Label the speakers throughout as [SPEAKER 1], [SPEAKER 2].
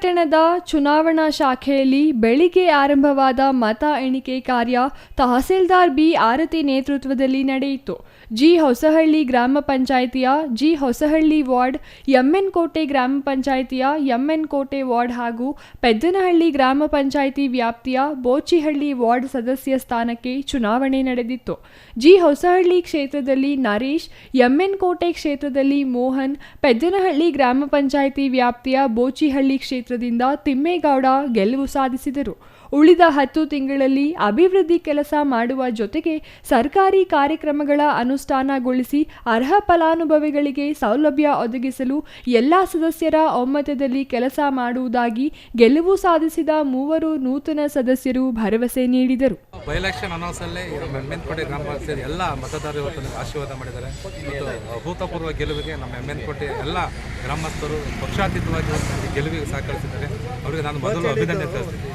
[SPEAKER 1] ಪಟ್ಟಣದ ಚುನಾವಣಾ ಶಾಖೆಯಲ್ಲಿ ಬೆಳಿಗ್ಗೆ ಆರಂಭವಾದ ಮತ ಎಣಿಕೆ ಕಾರ್ಯ ತಹಸೀಲ್ದಾರ್ ಬಿ ಆರತಿ ನೇತೃತ್ವದಲ್ಲಿ ನಡೆಯಿತು. ಜಿ ಹೊಸಹಳ್ಳಿ ಗ್ರಾಮ ಪಂಚಾಯಿತಿಯ ಜಿ ಹೊಸಹಳ್ಳಿ ವಾರ್ಡ್ ಎಂಎನ್ ಕೋಟೆ ಗ್ರಾಮ ಪಂಚಾಯಿತಿಯ ಎಂಎನ್ ಕೋಟೆ ವಾರ್ಡ್ ಹಾಗೂ ಪೆದ್ದನಹಳ್ಳಿ ಗ್ರಾಮ ಪಂಚಾಯಿತಿ ವ್ಯಾಪ್ತಿಯ ಬೋಚಿಹಳ್ಳಿ ವಾರ್ಡ್ ಸದಸ್ಯ ಸ್ಥಾನಕ್ಕೆ ಚುನಾವಣೆ ನಡೆದಿತ್ತು. ಜಿ ಹೊಸಹಳ್ಳಿ ಕ್ಷೇತ್ರದಲ್ಲಿ ನರೇಶ್ ಎಂಎನ್ ಕೋಟೆ ಕ್ಷೇತ್ರದಲ್ಲಿ ಮೋಹನ್, ಪೆದ್ದನಹಳ್ಳಿ ಗ್ರಾಮ ಪಂಚಾಯಿತಿ ವ್ಯಾಪ್ತಿಯ ಬೋಚಿಹಳ್ಳಿ ಕ್ಷೇತ್ರದಿಂದ ತಿಮ್ಮೇಗೌಡ ಗೆಲುವು ಸಾಧಿಸಿದರು. ಉಳಿದ ಹತ್ತು ತಿಂಗಳಲ್ಲಿ ಅಭಿವೃದ್ಧಿ ಕೆಲಸ ಮಾಡುವ ಜೊತೆಗೆ ಸರ್ಕಾರಿ ಕಾರ್ಯಕ್ರಮಗಳ ಅನುಷ್ಠಾನಗೊಳಿಸಿ ಅರ್ಹ ಫಲಾನುಭವಿಗಳಿಗೆ ಸೌಲಭ್ಯ ಒದಗಿಸಲು ಎಲ್ಲ ಸದಸ್ಯರ ಒಮ್ಮತದಲ್ಲಿ ಕೆಲಸ ಮಾಡುವುದಾಗಿ ಗೆಲುವು ಸಾಧಿಸಿದ ಮೂವರು ನೂತನ ಸದಸ್ಯರು ಭರವಸೆ ನೀಡಿದರು.
[SPEAKER 2] ಬೈ ಎಲೆಕ್ಷನ್ ಅನೌನ್ಸ್ ಅಲ್ಲಿ ನಮ್ಮ ಎಮ್ಮೆನ್ಕೋಟೆ ಗ್ರಾಮ ಪಂಚಾಯತ್ ಎಲ್ಲ ಮತದಾರರು ಇವತ್ತು ಆಶೀರ್ವಾದ ಮಾಡಿದ್ದಾರೆ. ಮತ್ತು ಅಭೂತಪೂರ್ವ ಗೆಲುವಿಗೆ ನಮ್ಮ ಎಮ್ಮೆನ್ಕೋಟೆ ಎಲ್ಲ ಗ್ರಾಮಸ್ಥರು ಪಕ್ಷಾತೀತವಾಗಿ ಗೆಲುವಿಗೆ ಸಹಕರಿಸಿದ್ದಾರೆ. ಅವರಿಗೆ ನಾನು ಮೊದಲು ಅಭಿನಂದನೆ ತಿಳಿಸ್ತೀನಿ.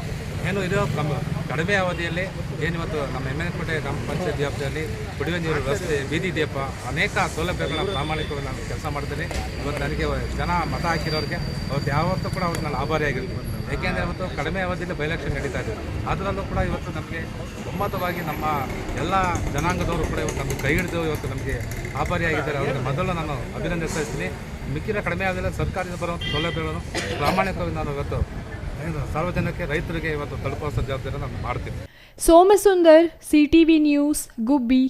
[SPEAKER 2] ಏನು ಇದು ಕಡಿಮೆ ಅವಧಿಯಲ್ಲಿ ಏನಿವತ್ತು ನಮ್ಮ ಎಮ್ಮೆನಕೋಟೆ ಗ್ರಾಮ ಪಂಚಾಯತ್ ವ್ಯಾಪ್ತಿಯಲ್ಲಿ ಕುಡಿಯುವ ನೀರು ರಸ್ತೆ ಬೀದಿ ದೀಪ, ಅನೇಕ ಸೌಲಭ್ಯಗಳನ್ನ ಪ್ರಾಮಾಣಿಕವಾಗಿ ನಾನು ಕೆಲಸ ಮಾಡ್ತೀನಿ. ಇವತ್ತು ನನಗೆ ಜನ ಮತ ಹಾಕಿರೋರಿಗೆ ಅವತ್ತು ಯಾವತ್ತೂ ಕೂಡ ಅವ್ರಿಗೆ ನಾನು ಆಭಾರಿಯಾಗಿರ್ತೀನಿ ಏಕೆಂದರೆ ಇವತ್ತು ಕಡಿಮೆ ಅವಧಿಯಲ್ಲಿ ಬೈ ಎಲೆಕ್ಷನ್ ನಡೀತಾ ಇದೆ. ಅದರಲ್ಲೂ ಕೂಡ ಇವತ್ತು ನಮಗೆ ಒಮ್ಮತವಾಗಿ ನಮ್ಮ ಎಲ್ಲ ಜನಾಂಗದವರು ಕೂಡ ಇವತ್ತು ನಮಗೆ ಕೈ ಹಿಡಿದು ಇವತ್ತು ನಮಗೆ ಆಭಾರಿಯಾಗಿದ್ದಾರೆ. ಅವರಿಗೆ ಮೊದಲು ನಾನು ಅಭಿನಂದಿಸ್ತಾ ಇದ್ದೀನಿ. ಮಿಕ್ಕಿದ ಕಡಿಮೆ ಅವಧಿಯಲ್ಲಿ ಸರ್ಕಾರದಿಂದ ಬರುವಂಥ ಸೌಲಭ್ಯಗಳನ್ನು ಪ್ರಾಮಾಣಿಕವಾಗಿ ನಾನು ಇವತ್ತು ಸಾರ್ವಜನಿಕ ರೈತರಿಗೆ ಇವತ್ತು ತಲುಪಿಸೋ ಜವಾಬ್ದಾರಿ ನಾನು ಮಾಡ್ತೀನಿ.
[SPEAKER 1] Somasundar CTV news Gubbi.